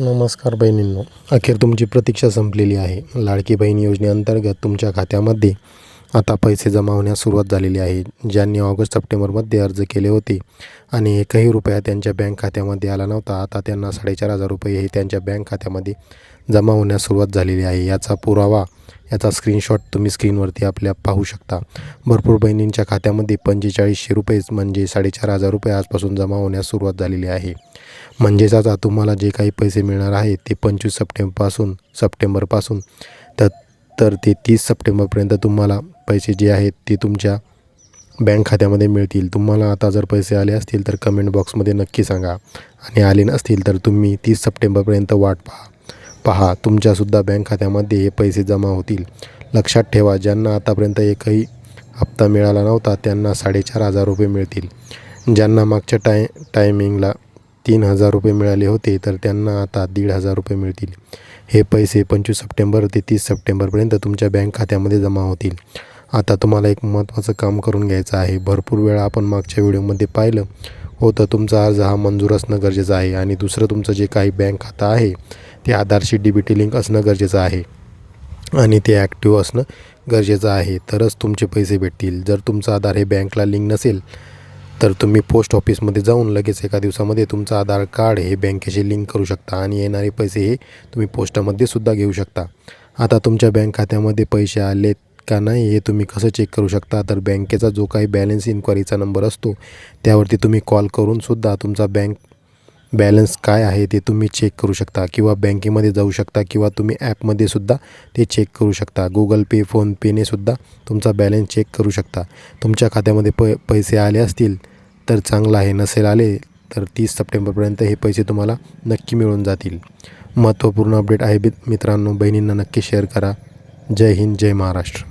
नमस्कार बहिणींनो. अखेर तुमची प्रतीक्षा संपलेली आहे. लाडकी बहीण योजनेअंतर्गत तुमच्या खात्यामध्ये आता पैसे जमा होण्यास सुरुवात झालेली आहे. ज्यांनी ऑगस्ट सप्टेंबरमध्ये अर्ज केले होते आणि एकही रुपया त्यांच्या बँक खात्यामध्ये आला नव्हता आता त्यांना साडेचार हजार रुपये हे त्यांच्या बँक खात्यामध्ये जमा होण्यास सुरुवात झालेली आहे. याचा पुरावा याचा स्क्रीनशॉट तुम्ही स्क्रीनवरती आपल्या पाहू शकता. भरपूर बहिणींच्या खात्यामध्ये पंचेचाळीसशे रुपयेच म्हणजे साडेचार हजार रुपये आजपासून जमा होण्यास सुरुवात झालेली आहे. म्हणजेच आता तुम्हाला जे काही पैसे मिळणार आहेत ते पंचवीस सप्टेंबरपासून सप्टेंबरपासून. तर तर ते तीस सप्टेंबरपर्यंत तुम्हाला पैसे जे आहेत ते तुमच्या बँक खात्यामध्ये मिळतील. तुम्हाला आता जर पैसे आले असतील तर कमेंट बॉक्समध्ये नक्की सांगा. आणि आले नसतील तर तुम्ही तीस सप्टेंबरपर्यंत वाट पहा. पहा तुमच्यासुद्धा बँक खात्यामध्ये हे पैसे जमा होतील. लक्षात ठेवा ज्यांना आतापर्यंत एकही हप्ता मिळाला नव्हता त्यांना साडेचार हजार रुपये मिळतील. ज्यांना मागच्या टाय टायमिंगला तीन हजार रुपये मिळाले होते तर त्यांना आता दीड हजार रुपये मिळतील. हे पैसे पंचवीस सप्टेंबर ते तीस सप्टेंबरपर्यंत तुमच्या बँक खात्यामध्ये जमा होतील. आता तुम्हाला एक महत्त्वाचं काम करून घ्यायचं आहे. भरपूर वेळा आपण मागच्या व्हिडिओमध्ये पाहिलं होतं तुमचा अर्ज हा मंजूर असणं गरजेचं आहे. आणि दुसरं तुमचं जे काही बँक खातं आहे ते आधारशी डी बी टी लिंक असणं गरजेचं आहे. आणि ते ॲक्टिव्ह असणं गरजेचं आहे. तरच तुमचे पैसे भेटतील. जर तुमचं आधार हे बँकला लिंक नसेल तर तुम्ही पोस्ट ऑफिसमध्ये जाऊन लगेच एका दिवसामध्ये तुमचं आधार कार्ड हे बँकेशी लिंक करू शकता आणि येणारे पैसे हे तुम्ही पोस्टामध्ये सुद्धा घेऊ शकता. आता तुमच्या बँक खात्यामध्ये पैसे आलेत का नाही हे तुम्ही कसं चेक करू शकता? तर बँकेचा जो काही बॅलन्स इन्क्वायरीचा नंबर असतो त्यावरती तुम्ही कॉल करूनसुद्धा तुमचा बँक बॅलन्स काय आहे ते तुम्ही चेक करू शकता किंवा बँकेमध्ये जाऊ शकता किंवा तुम्ही ॲपमध्ये सुद्धा ते चेक करू शकता. गुगल पे फोनपेने सुद्धा तुमचा बॅलन्स चेक करू शकता. तुमच्या खात्यामध्ये प पैसे आले असतील तर चांगलं आहे नसेल आले तर तीस सप्टेंबरपर्यंत हे पैसे तुम्हाला नक्की मिळून जातील. महत्त्वपूर्ण अपडेट आहे मित्रांनो बहिणींना नक्की शेअर करा. जय हिंद जय महाराष्ट्र.